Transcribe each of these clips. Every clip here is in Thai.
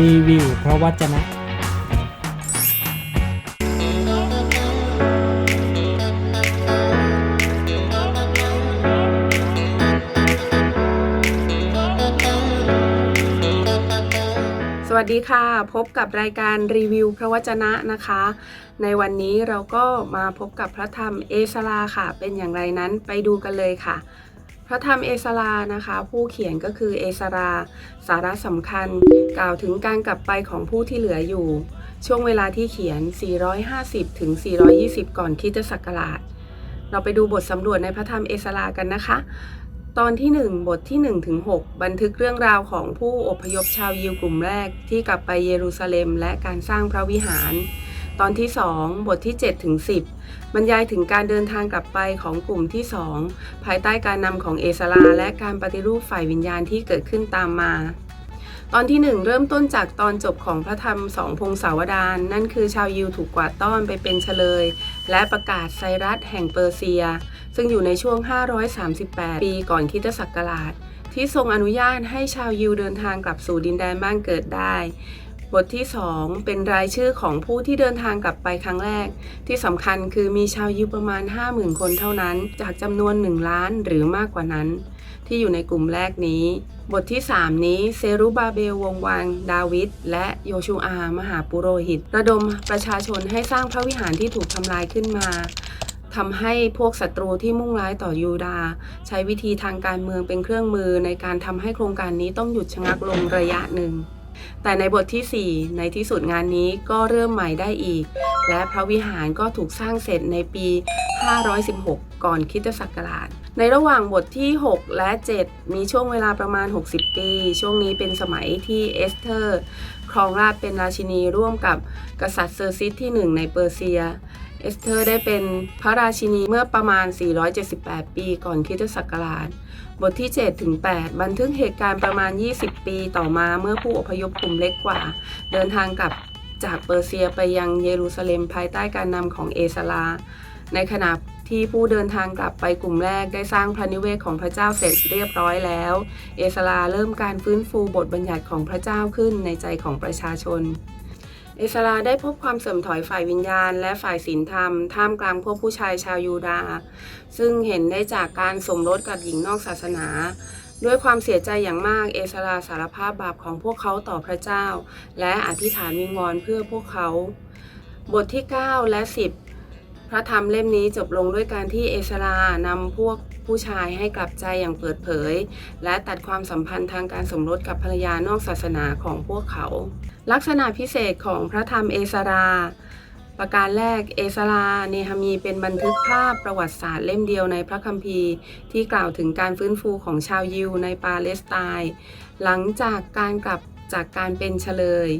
รีวิวพระวจนะ สวัสดีค่ะ พบกับรายการรีวิวพระวจนะนะคะ ในวันนี้เราก็มาพบกับพระธรรมเอสลาค่ะ เป็นอย่างไรนั้นไปดูกันเลยค่ะ พระธรรมเอสลานะคะ ผู้เขียนก็คือเอสรา สาระสำคัญ กล่าวถึงการกลับไปของผู้ที่เหลืออยู่ ช่วงเวลาที่เขียน 450 ถึง 420 ก่อนคริสตศักราช เราไปดูบทสำรวจในพระธรรมเอสลากันนะคะ ตอนที่ 1 บทที่1ถึง6บันทึกเรื่องราวของผู้อพยพชาวยิวกลุ่มแรกที่กลับไปเยรูซาเล็ม และการสร้างพระวิหาร ตอนที่ 2 บทที่ 7 ถึง 10 บรรยายถึงการเดินทางกลับไปของกลุ่มที่ 2 ภายใต้การนำของเอสลา และการปฏิรูปฝ่ายวิญญาณที่เกิดขึ้นตามมาตอนที่ 1 เริ่มต้นจากตอนจบของพระธรรมสองพงศาวดารนั่นคือชาวยิวถูกกวาดต้อนไปเป็นเฉลย และประกาศไซรัสแห่งเปอร์เซีย ซึ่งอยู่ในช่วง 538 ปีก่อนคริสตศักราช ที่ทรงอนุญาตให้ชาวยิวเดินทางกลับสู่ดินแดนบ้านเกิดได้ บทที่ 2 เป็นรายชื่อของผู้ที่เดินทางกลับไปครั้งแรก ที่สำคัญคือมีชาวยิวประมาณ 50,000 คนเท่านั้น จากจำนวน 1 ล้านหรือมากกว่านั้น ที่อยู่ในกลุ่มแรกนี้ บทที่ 3 นี้เซรุบาเบลวงวังดาวิดและโยชูอา มหาปุโรหิต ระดมประชาชนให้สร้างพระวิหารที่ถูกทำลายขึ้นมาทำให้พวกศัตรูที่มุ่งร้ายต่อยูดา ใช้วิธีทางการเมืองเป็นเครื่องมือในการทำให้โครงการนี้ต้องหยุดชะงักลงระยะหนึ่ง แต่ในบทที่ 4 ในที่สุดงานนี้ก็เริ่มใหม่ได้อีก และพระวิหารก็ถูกสร้างเสร็จในปี 516 ก่อนคริสตศักราช ในระหว่างบทที่ 6 และ 7 มีช่วงเวลาประมาณ 60 ปี ช่วงนี้เป็นสมัยที่เอสเธอร์ ครองราชเป็นราชินีร่วมกับกษัตริย์เซอร์ซิสที่ 1 ในเปอร์เซีย เอสเธอร์ได้เป็นพระราชินีเมื่อประมาณ 478 ปีก่อนคริสตศักราช บทที่ 7 ถึง 8 บันทึกเหตุการณ์ประมาณ 20 ปีต่อมาเมื่อผู้อพยพกลุ่มเล็กกว่า เดินทางกลับจากเปอร์เซียไปยังเยรูซาเล็มภายใต้การนำของเอสลา ในขณะที่ผู้เดินทางกลับไปกลุ่มแรกได้สร้างพระนิเวศของพระเจ้าเสร็จเรียบร้อยแล้ว เอสลาเริ่มการฟื้นฟูบทบัญญัติของพระเจ้าขึ้นในใจของประชาชน อสราได้พบความเสื่อมถอยฝ่ายวิญญาณ และฝ่ายศีลธรรม ท่ามกลางพวกผู้ชายชาวยูดา ซึ่งเห็นได้จากการสมรสกับหญิงนอกศาสนา ด้วยความเสียใจอย่างมากเอสราสารภาพบาปของพวกเขาต่อพระเจ้า และอธิษฐานวิงวอนเพื่อพวกเขา บทที่ 9 และ 10 พระธรรมเล่มนี้จบลงด้วยการที่เอสรานำพวก ผู้ชายให้กลับใจอย่างเปิดเผย และตัดความสัมพันธ์ทางการสมรสกับภรรยานอกศาสนาของพวกเขา ลักษณะพิเศษของพระธรรมเอสราประการแรกเอสราเนหามีเป็นบันทึกภาพประวัติศาสตร์เล่มเดียวในพระคัมภีร์ ที่กล่าวถึงการฟื้นฟูของชาวยิวในปาเลสไตน์หลังจากการกลับจากการเป็นเฉลย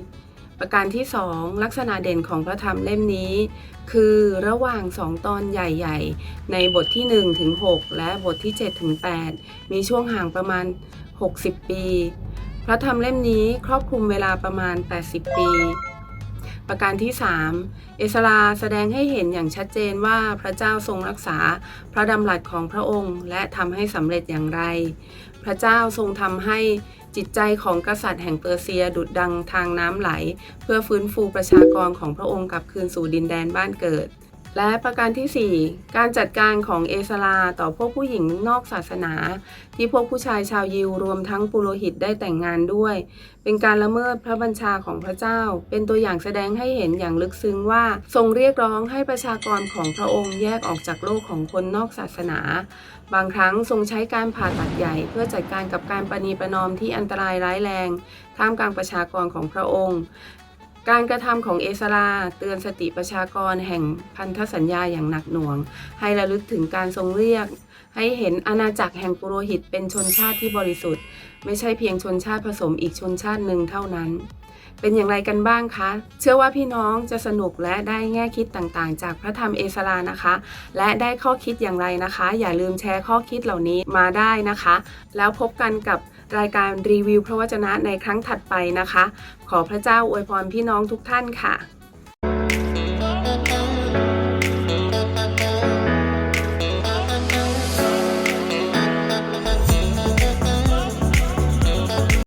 ประการที่ 2 ลักษณะเด่นของพระธรรมเล่มนี้ คือระหว่างสองตอนใหญ่ๆ ในบทที่1ถึง6และบทที่7ถึง8มีช่วงห่างประมาณ 60 ปี พระธรรมเล่มนี้ครอบคลุมเวลาประมาณ 80 ปี ประการที่ 3 เอสราแสดงให้เห็นอย่างชัดเจนว่าพระเจ้าทรงรักษาพระดำรัสของพระองค์ และทำให้สำเร็จอย่างไร พระเจ้าทรงทำให้ จิตใจของกษัตริย์แห่งเปอร์เซียดุดดังทางน้ำไหล เพื่อฟื้นฟูประชากรของพระองค์กลับคืนสู่ดินแดนบ้านเกิด และประการที่ 4 การจัดการของเอสราต่อพวกผู้หญิงนอกศาสนา ที่พวกผู้ชายชาวยิวรวมทั้งปุโรหิตได้แต่งงานด้วย เป็นการละเมิดพระบัญชาของพระเจ้า เป็นตัวอย่างแสดงให้เห็นอย่างลึกซึ้งว่า ทรงเรียกร้องให้ประชากรของพระองค์แยกออกจากโลกของคนนอกศาสนา บางครั้งทรงใช้การผ่าตัดใหญ่เพื่อจัดการกับการประนีประนอมที่อันตรายร้ายแรงท่ามกลางประชากรของพระองค์ การกระทำของเอสราเตือนสติประชากรแห่งพันธสัญญาอย่างหนักหน่วง ให้ระลึกถึงการทรงเรียก ให้เห็นอาณาจักรแห่งปุโรหิตเป็นชนชาติที่บริสุทธิ์ ไม่ใช่เพียงชนชาติผสมอีกชนชาติหนึ่งเท่านั้น เป็นอย่างไรกันบ้างคะ เชื่อว่าพี่น้องจะสนุกและได้แง่คิดต่างๆ จากพระธรรมเอสรานะคะ และได้ข้อคิดอย่างไรนะคะ อย่าลืมแชร์ข้อคิดเหล่านี้มาได้นะคะ แล้วพบกันกับรายการรีวิวพระวจนะในครั้งถัดไปนะคะ ขอพระเจ้าอวยพรพี่น้องทุกท่านค่ะ